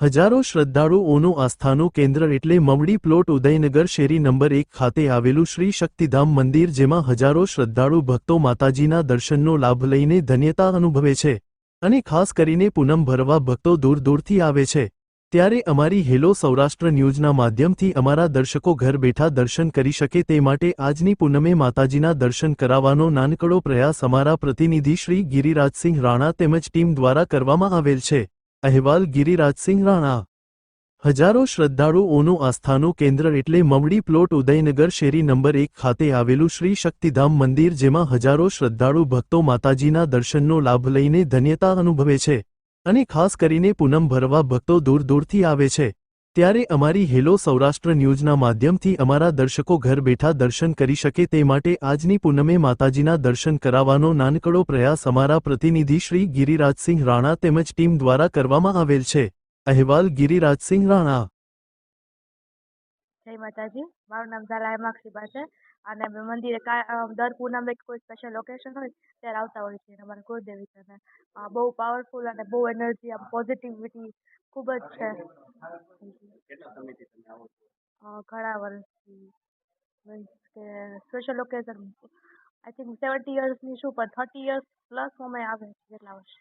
હજારો શ્રદ્ધાળુઓનું આસ્થાનું કેન્દ્ર એટલે મવડી પ્લોટ ઉદયનગર શેરી નંબર એક ખાતે આવેલું શ્રી શક્તિધામ મંદિર જેમાં હજારો શ્રદ્ધાળુ ભક્તો માતાજીના દર્શનનો લાભ લઈને ધન્યતા અનુભવે છે અને ખાસ કરીને પૂનમ ભરવા ભક્તો દૂર દૂરથી આવે છે. ત્યારે અમારી હેલો સૌરાષ્ટ્ર ન્યૂઝના માધ્યમથી અમારા દર્શકો ઘર બેઠા દર્શન કરી શકે તે માટે આજની પૂનમે માતાજીના દર્શન કરાવવાનો નાનકડો પ્રયાસ અમારા પ્રતિનિધિ શ્રી ગિરિરાજસિંહ રાણા તેમજ ટીમ દ્વારા કરવામાં આવેલ છે. અહેવાલ ગિરિરાજસિંહ રાણા. હજારો શ્રદ્ધાળુઓનું આસ્થાનું કેન્દ્ર એટલે મમડી પ્લોટ ઉદયનગર શેરી નંબર એક ખાતે આવેલું શ્રી શક્તિધામ મંદિર જેમાં હજારો શ્રદ્ધાળુ ભક્તો માતાજીના દર્શનનો લાભ લઈને ધન્યતા અનુભવે છે અને ખાસ કરીને પૂનમ ભરવા ભક્તો દૂર દૂરથી આવે છે. ત્યારે અમારી હેલો સૌરાષ્ટ્ર ન્યૂઝના માધ્યમથી અમારા દર્શકો ઘર બેઠા દર્શન કરી શકે તે માટે આજની પૂનમે માતાજીના દર્શન કરાવવાનો નાનકડો પ્રયાસ અમારા પ્રતિનિધિ શ્રી ગિરિરાજસિંહ રાણા તેમજ ટીમ દ્વારા કરવામાં આવેલ છે. અહેવાલ ગિરિરાજસિંહ રાણા. જય માતાજી, મારું નામ ઝાલા હેમાક્ષીબા છે અને મંદિરે દર પૂનમે કોઈ સ્પેશિયલ ઓકેશન હોય ત્યારે આવતા હોય છે અમારા કુળદેવી છે બહુ પાવરફુલ અને બહુ એનર્જી આમ પોઝિટિવિટી ખૂબ જ છે. અ, ઘણા વર્ષથી. મીન્સ કે special occasion I think seventy યર્સની શું પણ થર્ટી યર્સ પ્લસ અમે આવે છીએ એટલા વર્ષ.